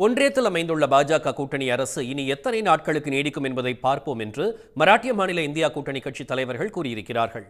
ஒன்றியத்தில் அமைந்துள்ள பாஜக கூட்டணி அரசு இனி எத்தனை நாட்களுக்கு நீடிக்கும் என்பதை பார்ப்போம் என்று மராட்டிய மாநில இந்தியா கூட்டணி கட்சி தலைவர்கள் கூறியிருக்கிறார்கள்.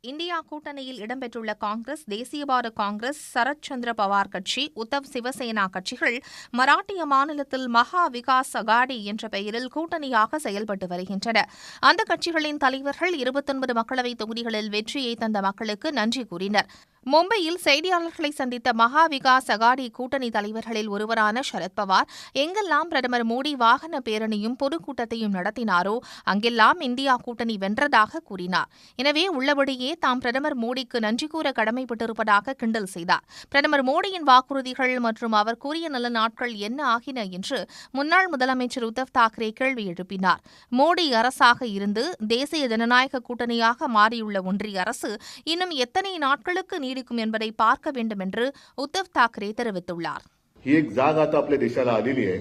இந்தியா கூட்டணியில் இடம்பெற்றுள்ள காங்கிரஸ் தேசியவாத காங்கிரஸ் சரத் சந்திர பவார் கட்சி உத்தவ் சிவசேனா கட்சிகள் மராட்டிய மாநிலத்தில் மகா விகாஸ் அகாடி என்ற பெயரில் கூட்டணியாக செயல்பட்டு வருகின்றன. அந்த கட்சிகளின் தலைவர்கள் இருபத்தொன்பது மக்களவைத் தொகுதிகளில் வெற்றியை தந்த மக்களுக்கு நன்றி கூறினர். மும்பையில் செய்தியாளர்களை சந்தித்த மகா விகாஸ் அகாடி கூட்டணி தலைவர்களில் ஒருவரான சரத்பவார் எங்கெல்லாம் பிரதமர் மோடி வாகன பேரணியும் பொதுக்கூட்டத்தையும் நடத்தினாரோ அங்கெல்லாம் இந்தியா கூட்டணி வென்றதாக கூறினார். எனவே உள்ளபடியே தாம் பிரதமர் மோடிக்கு நன்றி கூற கடமைப்பட்டிருப்பதாக கிண்டல் செய்தார். பிரதமர் மோடியின் வாக்குறுதிகள் மற்றும் அவர் கூறிய நல்ல நாட்கள் என்ன ஆகின என்று முன்னாள் முதலமைச்சர் உத்தவ் தாக்கரே கேள்வி எழுப்பினார். மோடி அரசாக இருந்து தேசிய ஜனநாயக கூட்டணியாக மாறியுள்ள ஒன்றிய அரசு இன்னும் எத்தனை நாட்களுக்கு நீடிக்கும் என்பதை பார்க்க வேண்டும் என்று உத்தவ் தாக்கரே தெரிவித்துள்ளார் ही एक जाग आता आपल्या देशाला आलेली आहे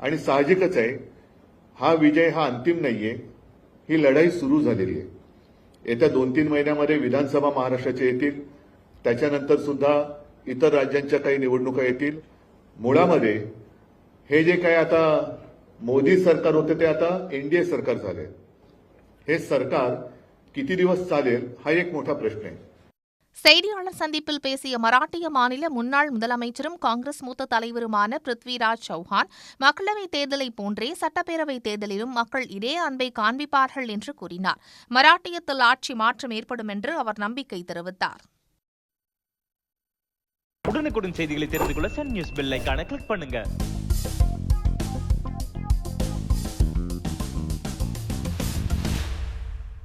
आणि साहजिकच आहे हा विजय हा अंतिम नाहीये ही लढाई सुरू झालेली आहे येत्या दोन तीन महिन्यामध्ये विधानसभा महाराष्ट्राच्या येतील त्याच्यानंतर सुद्धा इतर राज्यांच्या काही निवडणुका येतील मुळामध्ये हे जे काही आता मोदी सरकार होते ते आता एनडीए सरकार झाले हे सरकार किती दिवस चालेल हा एक मोठा प्रश्न आहे செய்தியாளர் சந்திப்பில் பேசிய மராட்டிய மாநில முன்னாள் முதலமைச்சரும் காங்கிரஸ் மூத்த தலைவருமான பிருத்விராஜ் சௌஹான் மக்களவைத் தேர்தலைப் போன்றே சட்டப்பேரவைத் தேர்தலிலும் மக்கள் இதே அன்பை காண்பிப்பார்கள் என்று கூறினார். மராட்டியத்தில் ஆட்சி மாற்றம் ஏற்படும் என்று அவர் நம்பிக்கை தெரிவித்தார். உடனுக்குடன் செய்திகளை தெரிந்து கொள்ள சன் நியூஸ் பெல் ஐகானை கிளிக் பண்ணுங்க.